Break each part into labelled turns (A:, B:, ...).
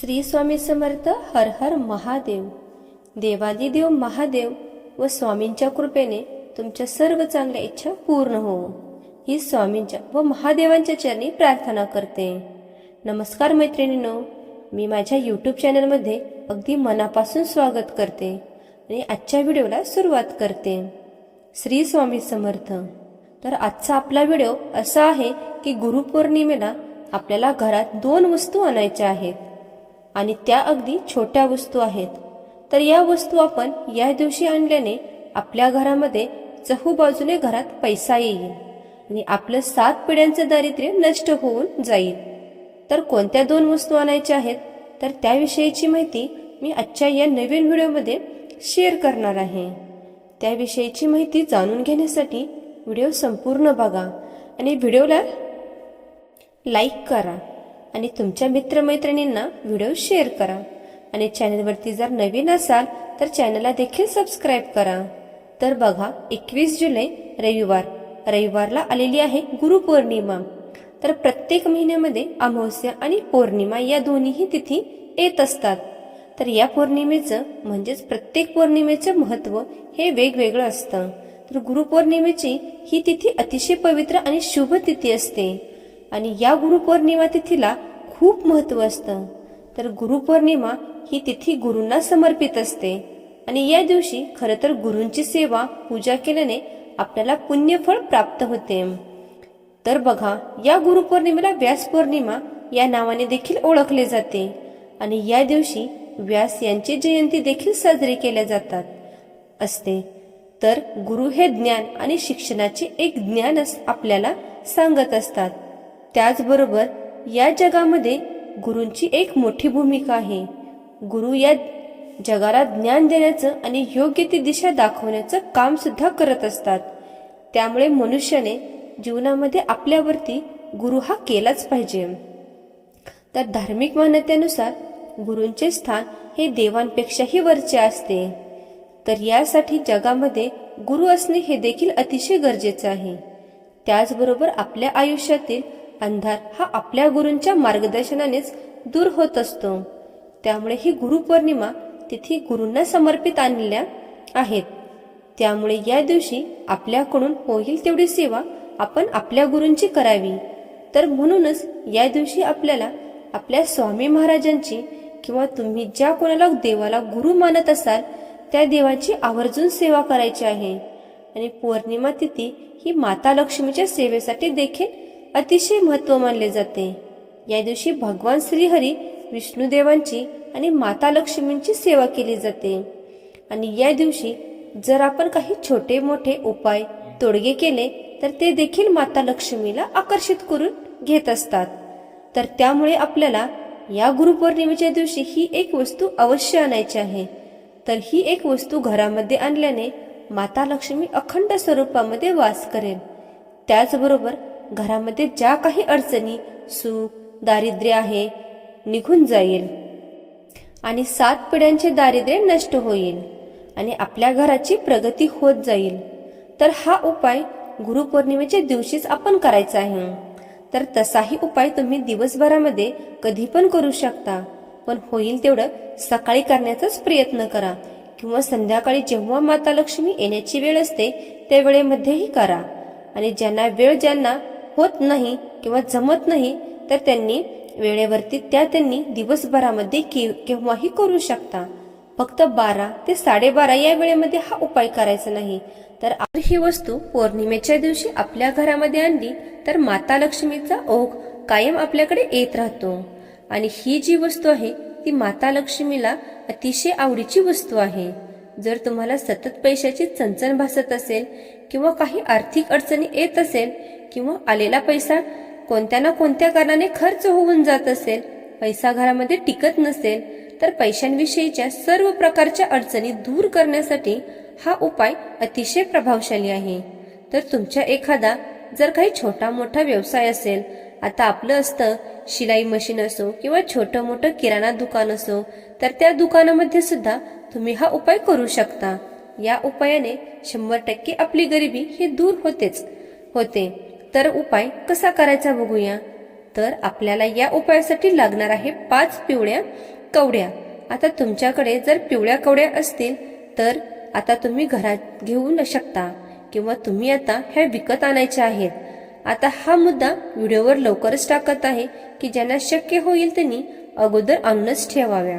A: श्री स्वामी समर्थ हर हर महादेव. देवादिदेव महादेव व स्वामींच्या कृपेने तुमच्या सर्व चांगल्या इच्छा पूर्ण हो. ही स्वामींच्या व महादेवांच्या चरणी प्रार्थना करते. नमस्कार मैत्रिणींनो मी माझ्या यूट्यूब चॅनलमध्ये अगदी मनापासून स्वागत करते आणि आजच्या व्हिडिओला सुरुवात करते. श्री स्वामी समर्थ. तर आजचा आपला व्हिडिओ असा आहे की गुरुपौर्णिमेला आपल्याला घरात दोन वस्तू आणायच्या आहेत. आणि त्या अगदी छोट्या वस्तू आहेत. तर या वस्तू आपण या दिवशी आणल्याने आपल्या घरामध्ये चहूबाजूने घरात पैसा येईल आणि आपलं सात पिढ्यांचं दारिद्र्य नष्ट होऊन जाईल. तर कोणत्या दोन वस्तू आणायच्या आहेत? तर त्याविषयीची माहिती मी आजच्या या नवीन व्हिडिओमध्ये शेअर करणार आहे. त्याविषयीची माहिती जाणून घेण्यासाठी व्हिडिओ संपूर्ण बघा आणि व्हिडिओला लाईक करा. आणि तुमच्या मित्रमैत्रिणींना व्हिडिओ शेअर करा. आणि चॅनलवरती जर नवीन असाल तर चॅनलला देखील सबस्क्राईब करा. तर बघा एकवीस जुलै रविवार. रविवारला आलेली आहे गुरुपौर्णिमा तर प्रत्येक महिन्यामध्ये अमावस्या आणि पौर्णिमा या दोन्हीही तिथी येत असतात. तर या पौर्णिमेचं म्हणजेच प्रत्येक पौर्णिमेचं महत्त्व हे वेगवेगळं असतं. तर गुरुपौर्णिमेची ही तिथी अतिशय पवित्र आणि शुभ तिथी असते. आणि या गुरुपौर्णिमा तिथीला खूप महत्त्व असतं. तर गुरुपौर्णिमा ही तिथी गुरूंना समर्पित असते. आणि या दिवशी खरं तर गुरूंची सेवा पूजा केल्याने आपल्याला पुण्यफळ प्राप्त होते. तर बघा या गुरुपौर्णिमेला व्यास पौर्णिमा या नावाने देखील ओळखले जाते. आणि या दिवशी व्यास यांची जयंती देखील साजरी केल्या जातात. असते. तर गुरु हे ज्ञान आणि शिक्षणाचे एक ज्ञान आपल्याला सांगत असतात. त्याचबरोबर या जगामध्ये गुरूंची एक मोठी भूमिका आहे. गुरु या जगाला ज्ञान देण्याचं आणि योग्य ती दिशा दाखवण्याचं काम सुद्धा करत असतात. त्यामुळे मनुष्याने जीवनामध्ये आपल्यावरती गुरु हा केलाच पाहिजे. तर धार्मिक मान्यतेनुसार गुरूंचे स्थान हे देवांपेक्षाही वरचे असते. तर यासाठी जगामध्ये गुरु असणे हे देखील अतिशय गरजेचं आहे. त्याचबरोबर आपल्या आयुष्यातील अंधार हा आपल्या गुरूंच्या मार्गदर्शनानेच दूर होत असतो. त्यामुळे ही गुरुपौर्णिमा तिथी गुरूंना समर्पित आणल्या आहेत. त्यामुळे या दिवशी आपल्याकडून होईल तेवढी सेवा आपण आपल्या गुरूंची करावी. तर म्हणूनच या दिवशी आपल्याला आपल्या स्वामी महाराजांची किंवा तुम्ही ज्या कोणाला देवाला गुरु मानत असाल त्या देवाची आवर्जून सेवा करायची आहे. आणि पौर्णिमा तिथी ही माता लक्ष्मीच्या सेवेसाठी देखील अतिशय महत्त्व मानले जाते. या दिवशी भगवान श्रीहरी विष्णुदेवांची आणि माता लक्ष्मींची सेवा केली जाते. आणि या दिवशी जर आपण काही छोटे मोठे उपाय तोडगे केले तर ते देखील माता लक्ष्मीला आकर्षित करून घेत असतात. तर त्यामुळे आपल्याला या गुरुपौर्णिमेच्या दिवशी ही एक वस्तू अवश्य आणायची आहे. तर ही एक वस्तू घरामध्ये आणल्याने माता लक्ष्मी अखंड स्वरूपामध्ये वास करेल. त्याचबरोबर घरामध्ये ज्या काही अडचणी सुख दारिद्र्य आहे निघून जाईल. आणि सात पिढ्यांचे दारिद्र्य नष्ट होईल आणि आपल्या घराची प्रगती होत जाईल. तर हा उपाय गुरुपौर्णिमेच्या दिवशीच आपण करायचा आहे. तर तसाही उपाय तुम्ही दिवसभरामध्ये कधी पण करू शकता. पण होईल तेवढं सकाळी करण्याचाच प्रयत्न करा किंवा संध्याकाळी जेव्हा माता लक्ष्मी येण्याची वेळ असते त्या वेळेमध्येही करा. आणि ज्यांना वेळ ज्यांना होत नाही किंवा जमत नाही तर त्यांनी वेळेवरती त्या त्यांनी दिवसभरामध्ये के- केव्हाही करू शकता. फक्त बारा ते साडेबारा या वेळेमध्ये हा उपाय करायचा नाही. तर आपण ही वस्तू पौर्णिमेच्या दिवशी आपल्या घरामध्ये आणली तर माता लक्ष्मीचा ओघ कायम आपल्याकडे येत राहतो. आणि ही जी वस्तू आहे ती माता लक्ष्मीला अतिशय आवडीची वस्तू आहे. जर तुम्हाला सतत पैशाची चणचण भासत असेल किंवा काही आर्थिक अडचणी येत असेल किंवा आलेला पैसा कोणत्या ना कोणत्या कारणाने खर्च होऊन जात असेल पैसा घरामध्ये टिकत नसेल तर पैशांविषयीच्या सर्व प्रकारच्या अडचणी दूर करण्यासाठी हा उपाय अतिशय प्रभावशाली आहे. तर तुमच्या एखादा जर काही छोटा मोठा व्यवसाय असेल आता आपलं असतं शिलाई मशीन असो किंवा छोटं मोठं किराणा दुकान असो तर त्या दुकानामध्ये सुद्धा तुम्ही हा उपाय करू शकता. या उपायाने शंभर टक्के आपली गरिबी ही दूर होतेच होते. तर उपाय कसा करायचा बघूया. तर आपल्याला या उपायासाठी लागणार आहे पाच पिवळ्या कवड्या. आता तुमच्याकडे जर पिवळ्या कवड्या असतील तर आता तुम्ही घरात घेऊ न शकता किंवा तुम्ही आता ह्या विकत आणायच्या आहेत. आता हा मुद्दा व्हिडिओवर लवकरच टाकत आहे की ज्यांना शक्य होईल त्यांनी अगोदर आणूनच ठेवाव्या.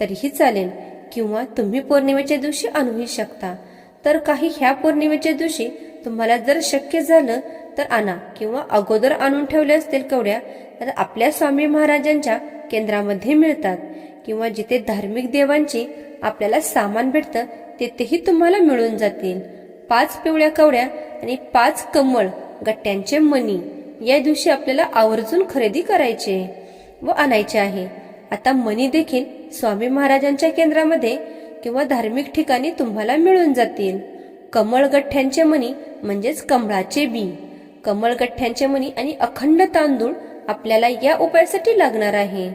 A: तरीही चालेल. किंवा तुम्ही पौर्णिमेच्या दिवशी आणूही शकता. तर काही ह्या पौर्णिमेच्या दिवशी तुम्हाला जर शक्य झालं तर आणा किंवा अगोदर आणून ठेवले असतील कवड्या तर आपल्या स्वामी महाराजांच्या केंद्रामध्ये मिळतात. किंवा जिथे धार्मिक देवांची आपल्याला सामान भेटतं तेथेही तुम्हाला मिळून जातील. पाच पिवळ्या कवड्या आणि पाच कमळ गट्ट्यांचे मणी या दिवशी आपल्याला आवर्जून खरेदी करायचे व आणायचे आहे. आता मनी देखील स्वामी महाराजांच्या केंद्रामध्ये किंवा धार्मिक ठिकाणी तुम्हाला मिळून जातील. कमळ गठ्ठ्यांचे मणी म्हणजेच कमळाचे बी. कमळगठ्ठ्यांच्या गठ्ठ्यांचे मणी आणि अखंड तांदूळ आपल्याला या उपायासाठी लागणार आहे.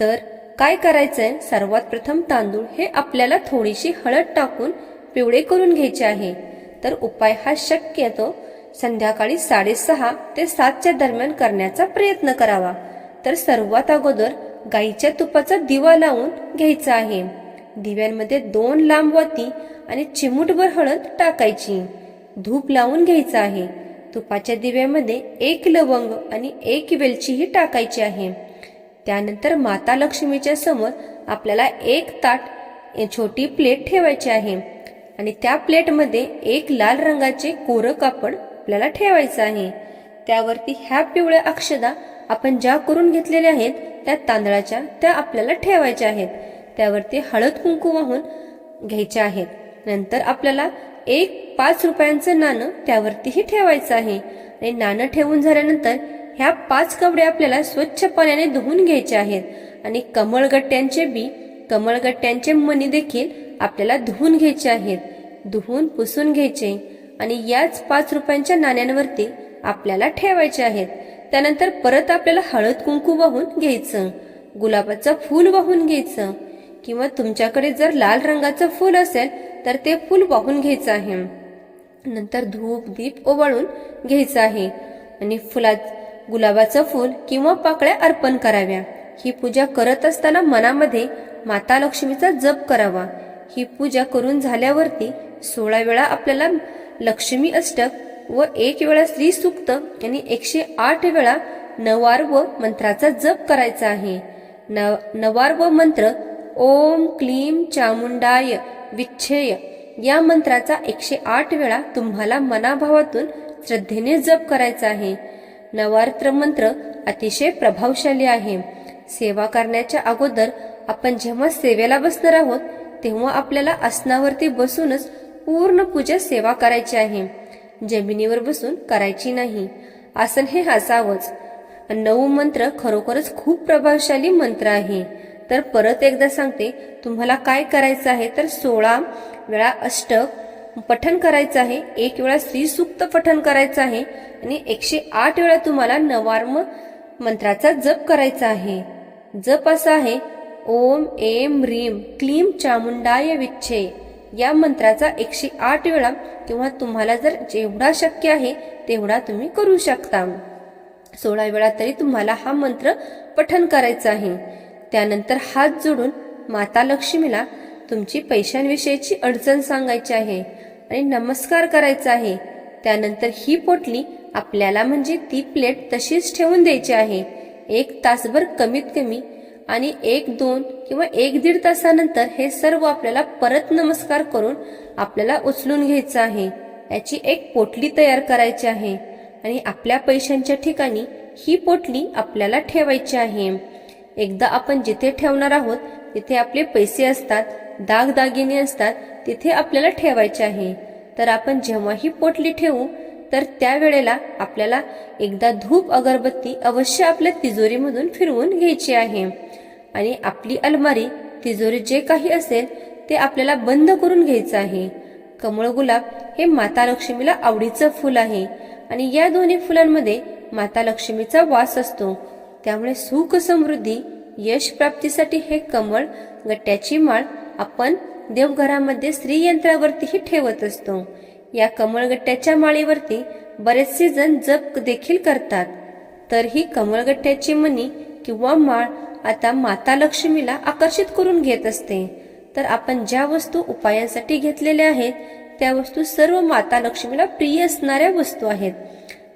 A: तर काय करायचंय? सर्वात प्रथम तांदूळ हे आपल्याला थोडीशी हळद टाकून पिवळे करून घ्यायचे आहे. तर उपाय हा शक्यतो संध्याकाळी साडेसहा ते सातच्या दरम्यान करण्याचा प्रयत्न करावा. तर सर्वात अगोदर गाईच्या तुपाचा दिवा लावून घ्यायचा आहे. दिव्यांमध्ये दोन लांब वाती आणि चिमूटभर हळद टाकायची. धूप लावून घ्यायचा आहे. तुपाच्या दिव्यामध्ये एक लवंग आणि एक वेलचीही टाकायची आहे. त्यानंतर माता लक्ष्मीच्या समोर आपल्याला एक ताट छोटी प्लेट ठेवायची आहे. आणि त्या प्लेटमध्ये एक लाल रंगाचे कोरं कापड आपल्याला ठेवायचं आहे. त्यावरती ह्या पिवळ्या अक्षदा आपण ज्या करून घेतलेल्या आहेत त्या तांदळाच्या त्या आपल्याला ठेवायच्या आहेत. त्यावरती हळद कुंकू वाहून घ्यायच्या आहेत. नंतर आपल्याला एक पाच रुपयांचं नाणं त्यावरतीही ठेवायचं आहे. आणि नाणं ठेवून झाल्यानंतर ह्या पाच कवडे आपल्याला स्वच्छ पाण्याने धुवून घ्यायचे आहेत. आणि कमळगट्ट्यांचे बी कमळगट्ट्यांचे मणी देखील आपल्याला धुवून घ्यायचे आहेत. धुवून पुसून घ्यायचे. आणि याच पाच रुपयांच्या नाण्यांवरती आपल्याला ठेवायचे आहेत. त्यानंतर परत आपल्याला हळद कुंकू वाहून घ्यायचं. गुलाबाचं फूल वाहून घ्यायचं. किंवा तुमच्याकडे जर लाल रंगाचं फूल असेल तर ते फूल वाहून घ्यायचं आहे. नंतर धूप दीप ओवाळून घ्यायचं आहे. आणि फुलात गुलाबाचं फूल किंवा पाकळ्या अर्पण कराव्या. ही पूजा करत असताना मनामध्ये माता लक्ष्मीचा जप करावा. ही पूजा करून झाल्यावरती सोळा वेळा आपल्याला लक्ष्मी अष्टक व एक वेळा स्त्री सुक्त आणि एकशे आठ वेळा नवार व मंत्राचा जप करायचा आहे. न नवार व मंत्र ओम क्लीम चामुंडाय विच्छेय. या मंत्राचा एकशे आठ वेळा तुम्हाला मनाभावातून श्रद्धेने जप करायचा आहे. नवार्त्र मंत्र अतिशय प्रभावशाली आहे. सेवा करण्याच्या अगोदर आपण जेव्हा सेवेला बसणार आहोत तेव्हा आपल्याला आसनावरती बसूनच पूर्ण पूजा सेवा करायची आहे. जमिनीवर बसून करायची नाही. आसन हे हसावंच. नऊ मंत्र खरोखरच खूप प्रभावशाली मंत्र आहे. तर परत एकदा सांगते तुम्हाला काय करायचं आहे तर सोळा वेळा अष्टक पठन करायचं आहे एक वेळा श्रीसूक्त पठन करायचं आहे आणि एकशे आठ वेळा तुम्हाला नवार्म मंत्राचा जप करायचा आहे. जप असा आहे ओम एम ह्रीम क्लीम चामुंडाय विच्छे. या मंत्राचा एकशे आठ वेळा किंवा तुम्हाला जर जेवढा शक्य आहे तेवढा तुम्ही करू शकता. सोळा वेळा तरी तुम्हाला हा मंत्र पठन करायचा आहे. त्यानंतर हात जोडून माता लक्ष्मीला तुमची पैशांविषयीची अडचण सांगायची आहे आणि नमस्कार करायचा आहे. त्यानंतर ही पोटली आपल्याला म्हणजे ती प्लेट तशीच ठेवून द्यायची आहे. एक तासभर कमीत कमी आणि एक दोन किंवा एक दीड तासानंतर हे सर्व आपल्याला परत नमस्कार करून आपल्याला उचलून घ्यायचं आहे. याची एक पोटली तयार करायची आहे आणि आपल्या पैशांच्या ठिकाणी ही पोटली आपल्याला ठेवायची आहे. एकदा आपण जिथे ठेवणार आहोत तिथे आपले पैसे असतात दागदागिने असतात तिथे आपल्याला ठेवायचे आहे. तर आपण जेव्हाही पोटली ठेवू तर त्यावेळेला आपल्याला एकदा धूप अगरबत्ती अवश्य आपल्या तिजोरीमधून फिरवून घ्यायची आहे. आणि आपली अलमारी तिजोरी जे काही असेल ते आपल्याला बंद करून घ्यायचं आहे. कमळ गुलाब हे माता लक्ष्मीला आवडीचं फुल आहे. आणि या दोन्ही फुलांमध्ये माता लक्ष्मीचा वास असतो. त्यामुळे सुख समृद्धी यश प्राप्तीसाठी हे कमळ गट्ट्याची माळ आपण देवघरामध्ये स्त्रीयंत्रावरतीही ठेवत असतो. या कमळगट्ट्याच्या माळीवरती बरेचसे जण जप देखील करतात. तर ही कमळगट्ट्याची मणी किंवा माळ आता माता लक्ष्मीला आकर्षित करून घेत असते. तर आपण ज्या वस्तू उपायांसाठी घेतलेल्या आहेत त्या वस्तू सर्व माता लक्ष्मीला प्रिय असणाऱ्या वस्तू आहेत.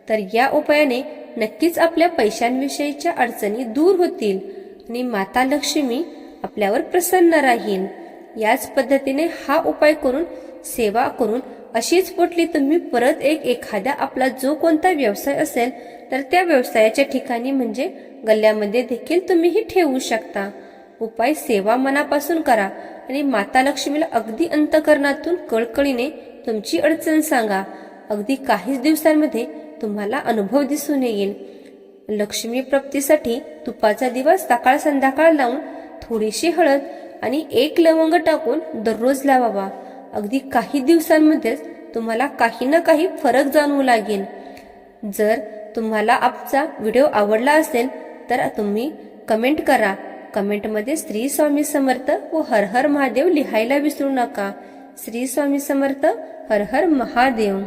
A: तर या उपायाने नक्कीच आपल्या पैशांविषयीच्या अडचणी दूर होतील आणि माता लक्ष्मी आपल्यावर प्रसन्न राहील. याच पद्धतीने हा उपाय करून सेवा करून अशीच पोटली तुम्ही परत एक एखादा आपला जो कोणता व्यवसाय असेल तर त्या व्यवसायाच्या ठिकाणी म्हणजे गल्ल्यामध्ये देखील तुम्ही ही ठेवू शकता. उपाय सेवा मनापासून करा आणि माता लक्ष्मीला अगदी अंतकरणातून कळकळीने तुमची अडचण सांगा. अगदी काहीच दिवसांमध्ये तुम्हाला अनुभव दिसून येईल. लक्ष्मी प्राप्तीसाठी तुपाचा दिवस सकाळ संध्याकाळ लावून थोडीशी हळद आणि एक लवंग टाकून दररोज लावावा. अगदी काही दिवसांमध्येच तुम्हाला काही ना काही फरक जाणवू लागेल. जर तुम्हाला आपचा व्हिडिओ आवडला असेल तर तुम्ही कमेंट करा. कमेंटमध्ये श्री स्वामी समर्थ व हर हर महादेव लिहायला विसरू नका. श्री स्वामी समर्थ हर हर महादेव.